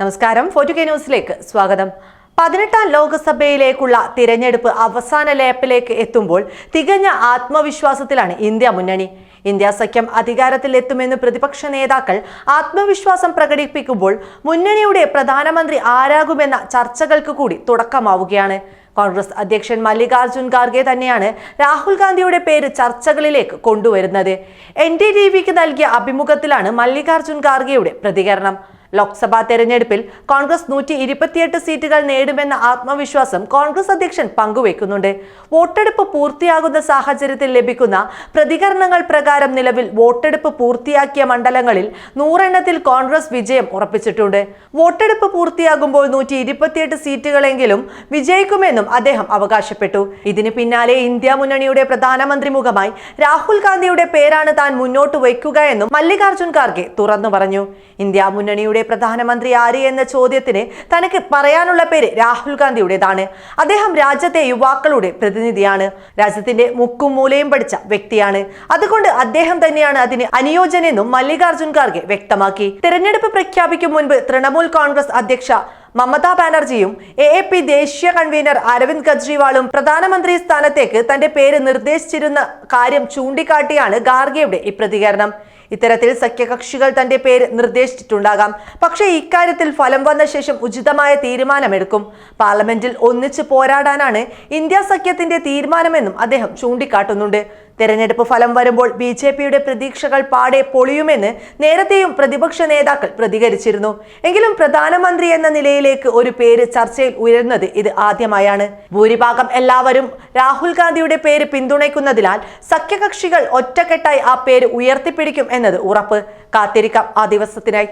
നമസ്കാരം. ഫോർട്ടു കെ ന്യൂസിലേക്ക് സ്വാഗതം. പതിനെട്ടാം ലോക്സഭയിലേക്കുള്ള തിരഞ്ഞെടുപ്പ് അവസാന ലേപ്പിലേക്ക് എത്തുമ്പോൾ തികഞ്ഞ ആത്മവിശ്വാസത്തിലാണ് ഇന്ത്യ മുന്നണി. ഇന്ത്യ സഖ്യം അധികാരത്തിൽ എത്തുമെന്ന് പ്രതിപക്ഷ നേതാക്കൾ ആത്മവിശ്വാസം പ്രകടിപ്പിക്കുമ്പോൾ മുന്നണിയുടെ പ്രധാനമന്ത്രി ആരാകുമെന്ന ചർച്ചകൾക്ക് കൂടി തുടക്കമാവുകയാണ്. കോൺഗ്രസ് അധ്യക്ഷൻ മല്ലികാർജുൻ ഖാർഗെ തന്നെയാണ് രാഹുൽ ഗാന്ധിയുടെ പേര് ചർച്ചകളിലേക്ക് കൊണ്ടുവരുന്നത്. എൻ ഡി ടി വിക്ക് നൽകിയ അഭിമുഖത്തിലാണ് മല്ലികാർജുൻ ഖാർഗെയുടെ പ്രതികരണം. ലോക്സഭാ തെരഞ്ഞെടുപ്പിൽ കോൺഗ്രസ് നൂറ്റി ഇരുപത്തിയെട്ട് സീറ്റുകൾ നേടുമെന്ന ആത്മവിശ്വാസം കോൺഗ്രസ് അധ്യക്ഷൻ പങ്കുവെക്കുന്നുണ്ട് വോട്ടെടുപ്പ് പൂർത്തിയാകുന്ന സാഹചര്യത്തിൽ ലഭിക്കുന്ന പ്രതികരണങ്ങൾ പ്രകാരം നിലവിൽ വോട്ടെടുപ്പ് പൂർത്തിയാക്കിയ മണ്ഡലങ്ങളിൽ നൂറെണ്ണത്തിൽ കോൺഗ്രസ് വിജയം ഉറപ്പിച്ചിട്ടുണ്ട്. വോട്ടെടുപ്പ് പൂർത്തിയാകുമ്പോൾ നൂറ്റി ഇരുപത്തിയെട്ട് സീറ്റുകളെങ്കിലും വിജയിക്കുമെന്നും അദ്ദേഹം അവകാശപ്പെട്ടു. ഇതിന് പിന്നാലെ ഇന്ത്യ മുന്നണിയുടെ പ്രധാനമന്ത്രി മുഖമായി രാഹുൽ ഗാന്ധിയുടെ പേരാണ് താൻ മുന്നോട്ട് വയ്ക്കുക എന്നും മല്ലികാർജുൻ ഖാർഗെ തുറന്നു പറഞ്ഞു. ഇന്ത്യ മുന്നണിയുടെ പ്രധാനമന്ത്രി ആര് എന്ന ചോദ്യത്തിന് തനിക്ക് പറയാനുള്ള പേര് രാഹുൽ ഗാന്ധിയുടേതാണ്. അദ്ദേഹം രാജ്യത്തെ യുവാക്കളുടെ പ്രതിനിധിയാണ്. രാജ്യത്തിന്റെ മുക്കും മൂലയും പഠിച്ച വ്യക്തിയാണ്. അതുകൊണ്ട് അദ്ദേഹം തന്നെയാണ് അതിന് അനുയോജ്യനെന്നും മല്ലികാർജുൻ ഖാർഗെ വ്യക്തമാക്കി. തെരഞ്ഞെടുപ്പ് പ്രഖ്യാപിക്കും മുൻപ് തൃണമൂൽ കോൺഗ്രസ് അധ്യക്ഷ മമതാ ബാനർജിയും എ എ പി ദേശീയ കൺവീനർ അരവിന്ദ് കെജ്രിവാളും പ്രധാനമന്ത്രി സ്ഥാനത്തേക്ക് തന്റെ പേര് നിർദ്ദേശിച്ചിരുന്ന കാര്യം ചൂണ്ടിക്കാട്ടിയാണ് ഗാർഗിയുടെ ഈ പ്രതികരണം. ഇത്തരത്തിൽ സഖ്യകക്ഷികൾ തന്റെ പേര് നിർദ്ദേശിച്ചിട്ടുണ്ടാകാം. പക്ഷേ ഇക്കാര്യത്തിൽ ഫലം വന്ന ശേഷം ഉചിതമായ തീരുമാനമെടുക്കും. പാർലമെന്റിൽ ഒന്നിച്ച് പോരാടാനാണ് ഇന്ത്യ സഖ്യത്തിന്റെ തീരുമാനമെന്നും അദ്ദേഹം ചൂണ്ടിക്കാട്ടുന്നുണ്ട്. തെരഞ്ഞെടുപ്പ് ഫലം വരുമ്പോൾ ബി ജെ പിയുടെ പ്രതീക്ഷകൾ പാടെ പൊളിയുമെന്ന് നേരത്തെയും പ്രതിപക്ഷ നേതാക്കൾ പ്രതികരിച്ചിരുന്നു. എങ്കിലും പ്രധാനമന്ത്രി എന്ന നിലയിലേക്ക് ഒരു പേര് ചർച്ചയിൽ ഉയരുന്നത് ഇത് ആദ്യമായാണ്. ഭൂരിഭാഗം എല്ലാവരും രാഹുൽ ഗാന്ധിയുടെ പേര് പിന്തുണയ്ക്കുന്നതിനാൽ സഖ്യകക്ഷികൾ ഒറ്റക്കെട്ടായി ആ പേര് ഉയർത്തിപ്പിടിക്കും എന്നത് ഉറപ്പ്. കാത്തിരിക്കാം ആ ദിവസത്തിനായി.